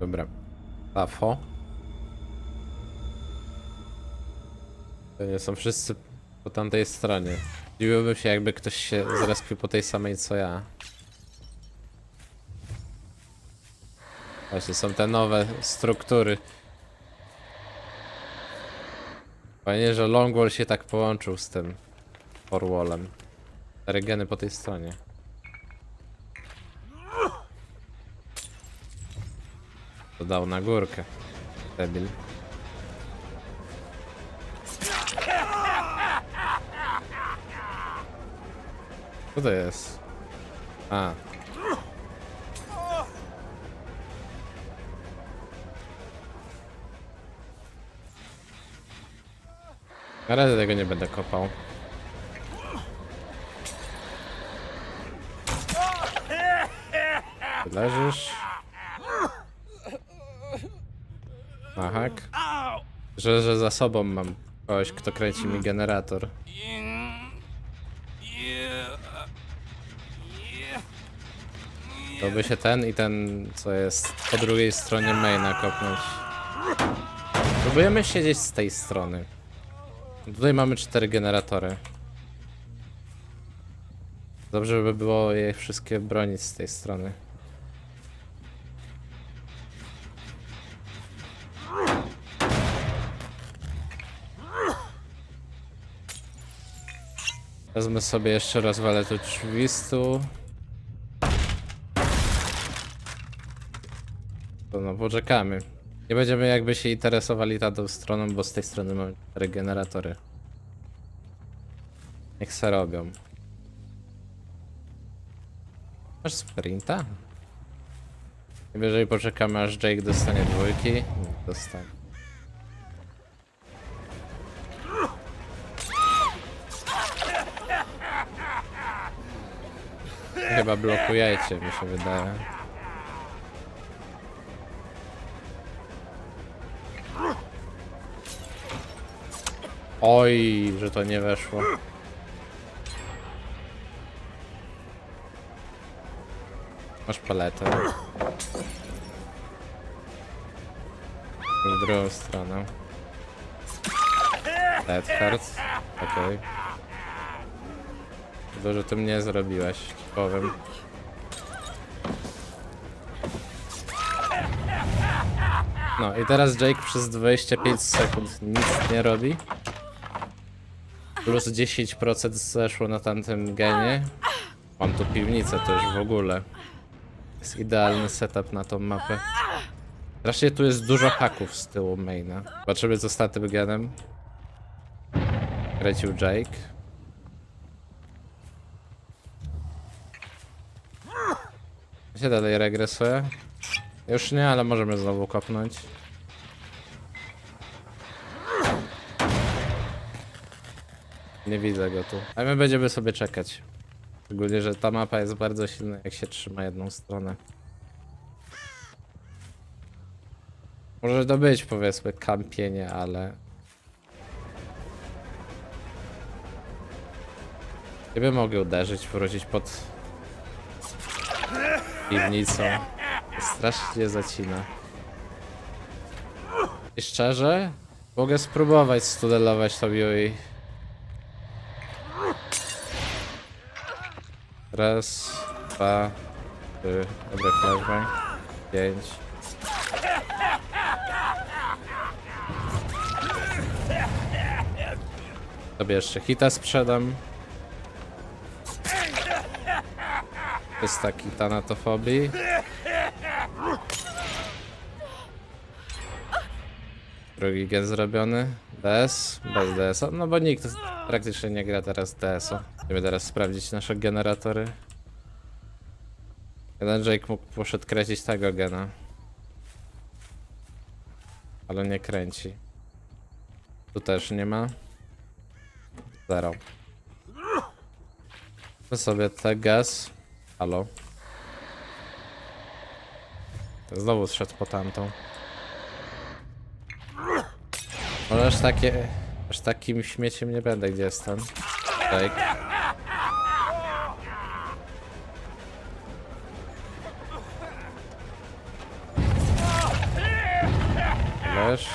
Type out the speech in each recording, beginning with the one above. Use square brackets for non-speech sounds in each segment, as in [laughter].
Dobra. Tafo. To nie są wszyscy po tamtej stronie. Dziwiłbym się, jakby ktoś się zrespił po tej samej co ja. Właśnie, są te nowe struktury. Fajnie, że Longwall się tak połączył z tym Forwallem. Cztery geny po tej stronie. To dał na górkę. Debil. Co to jest? A. Na razie tego nie będę kopał. Ty Ahak. Że, że za sobą mam kogoś, kto kręci mi generator. To by się ten i ten, co jest po drugiej stronie maina kopnąć. Próbujemy siedzieć z tej strony. Tutaj mamy cztery generatory. Dobrze by było je wszystkie bronić z tej strony. Wezmę sobie jeszcze rozwalę tu drzwi z tu. To no, poczekamy. Nie będziemy jakby się interesowali tamtą stroną, bo z tej strony mamy cztery generatory. Niech se robią. Masz sprinta? Jeżeli poczekamy aż Jake dostanie dwójki, nie dostanie. Chyba blokujecie, mi się wydaje. Oj, że to nie weszło. Masz paletę. W drugą stronę. Dead Heart. Okej. Dużo ty mnie zrobiłeś, powiem. No i teraz Jake przez 25 sekund nic nie robi. Plus 10% zeszło na tamtym genie. Mam tu piwnicę też w ogóle. Jest idealny setup na tą mapę. Strasznie tu jest dużo haków z tyłu maina. Zobaczymy co z tamtym genem. Kręcił Jake. Się dalej regresuje? Już nie, ale możemy znowu kopnąć. Nie widzę go tu. A my będziemy sobie czekać. Szczególnie, że ta mapa jest bardzo silna, jak się trzyma jedną stronę. Może to być, powiedzmy, kampienie, ale... Ciebie mogę uderzyć, wrócić pod piwnicą. Strasznie zacina. I szczerze, mogę spróbować studelować to Yui. Raz, dwa, trzy, dobry flashbang, pięć. Sobie jeszcze hita sprzedam. To jest taki tanatofobii. Drugi gen zrobiony. DS, bez DS. -a. No bo nikt praktycznie nie gra teraz DS-a. Będziemy teraz sprawdzić nasze generatory. Jeden Jake mógł poszedł kręcić tego gena. Ale nie kręci. Tu też nie ma. Zero. To sobie te gaz. Halo. Znowu zszedł po tamtą. Ale aż takie... Aż takim śmieciem nie będę, gdzie jestem. Jake. też.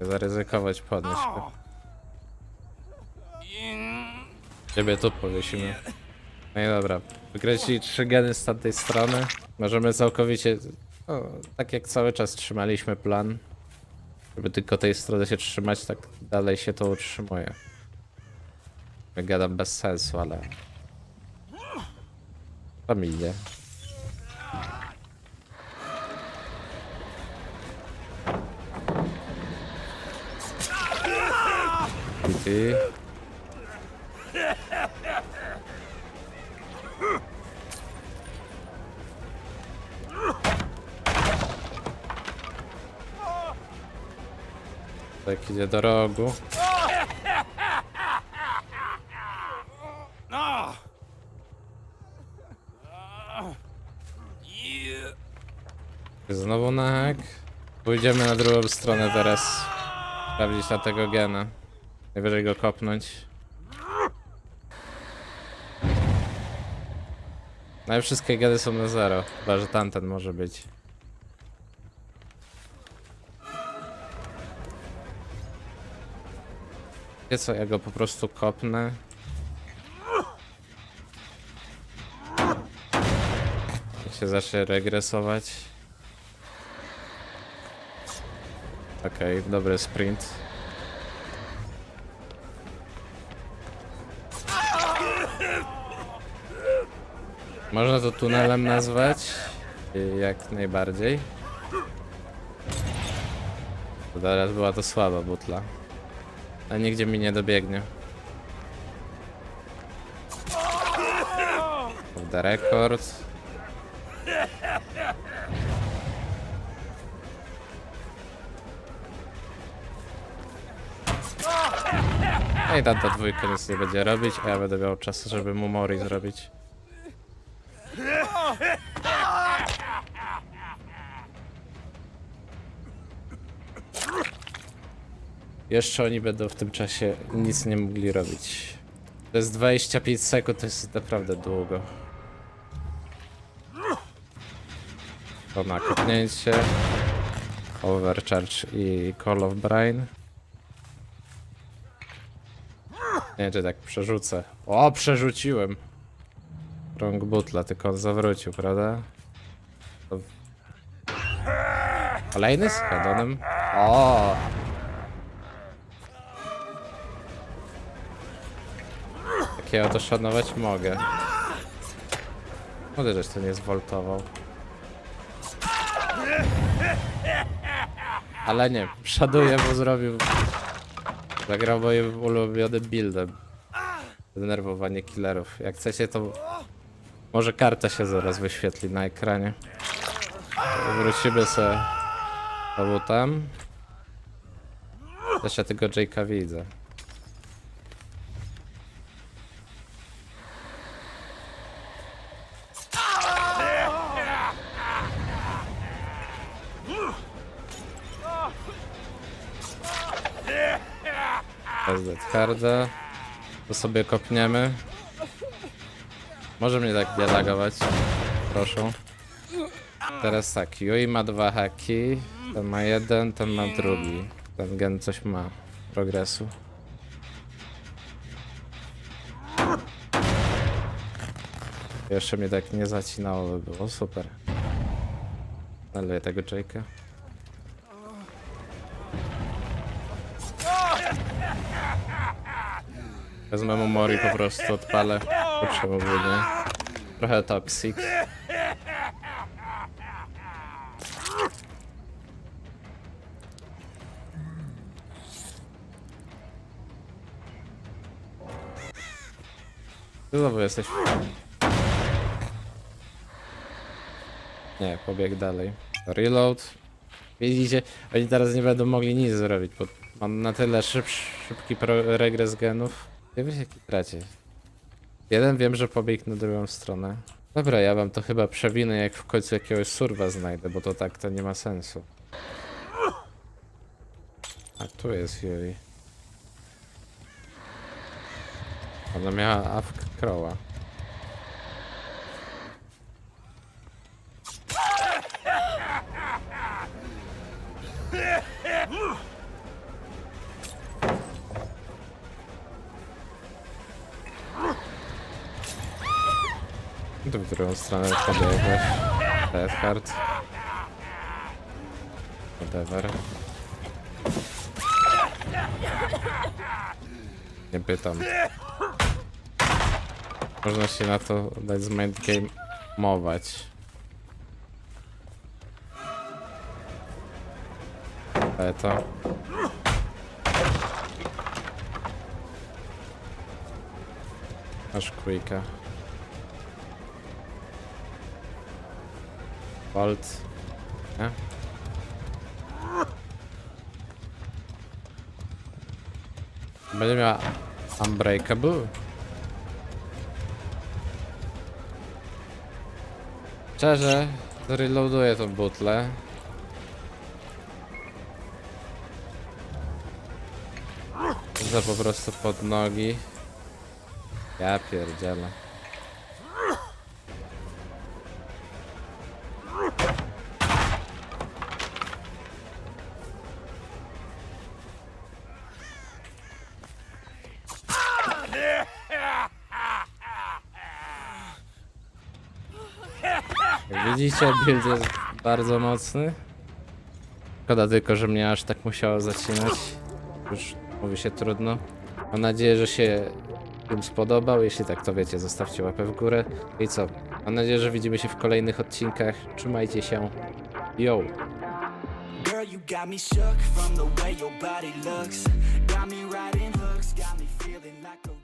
Zaryzykować podnieść go. Ciebie tu powiesimy. No i dobra, wykreślili trzy geny z tamtej strony. Możemy całkowicie, tak jak cały czas trzymaliśmy plan, żeby tylko tej strony się trzymać, tak dalej się to utrzymuje. Gadam bez sensu, ale... Familię. I ty. Tak idzie do rogu. Znowu na hak. Pójdziemy na drugą stronę teraz. Sprawdzić na tego gena. Najwyżej go kopnąć. No i wszystkie geny są na zero. Chyba, że tamten może być. Wie co, ja go po prostu kopnę. Niech się zacznie regresować. Okej, dobry sprint. Można to tunelem nazwać, jak najbardziej. Teraz była to słaba butla. A nigdzie mi nie dobiegnie. The rekord. No i tamta dwójka nic nie będzie robić, a ja będę miał czas, żeby mu mori zrobić. Jeszcze oni będą w tym czasie nic nie mogli robić. To jest 25 sekund, to jest naprawdę długo. To na kopnięcie. Overcharge i Call of Brain. Nie, czy tak przerzucę. O, przerzuciłem. Rąk butla, tylko on zawrócił, prawda? Kolejny z headonem. O! Takiego to szanować mogę. Żeś to nie zwoltował. Ale nie, szanuję, bo zrobił... Zagrał moim ulubionym buildem. Denerwowanie killerów. Jak chcecie, to... Może karta się zaraz wyświetli na ekranie. Wrócimy se... Znowu tam. Też ja tego Jake'a widzę. Bez harda. To sobie kopniemy. Może mnie tak nie lagować. Proszę. Teraz tak, Yui ma dwa haki. Ten ma jeden, ten ma drugi. Ten gen coś ma. Progresu. Jeszcze mnie tak nie zacinało by było, super. Ale tego Jake'a. Wezmę mu po prostu odpalę. Potrzebuję. Trochę toxic. Znowu jesteś. Nie, pobieg dalej. Reload. Widzicie, oni teraz nie będą mogli nic zrobić, bo mam na tyle szyb, szybki regres genów. Nie wiesz jaki traci. Jeden wiem, że pobiegł na drugą stronę. Dobra, ja wam to chyba przewinę, jak w końcu jakiegoś surwa znajdę, bo to tak to nie ma sensu. A tu jest Yuri. Ona miała awk kroła. [laughs] To w którą stronę pobiegłeś? Death Card. Whatever. Nie pytam. Można się na to dać z mindgame'ować. Ale to... Masz quicka. Bolt. Nie? Będzie miała Unbreakable. Szczerze, zreloaduję tą butlę. Za po prostu pod nogi. Ja pierdzielę. Widzicie, build jest bardzo mocny. Szkoda tylko, że mnie aż tak musiało zacinać. Już mówi się trudno. Mam nadzieję, że się film spodobał. Jeśli tak, to wiecie, zostawcie łapę w górę. I co? Mam nadzieję, że widzimy się w kolejnych odcinkach. Trzymajcie się. Yo! Girl, you got me shook from the way your body looks. Got me riding hooks, got me feeling like a.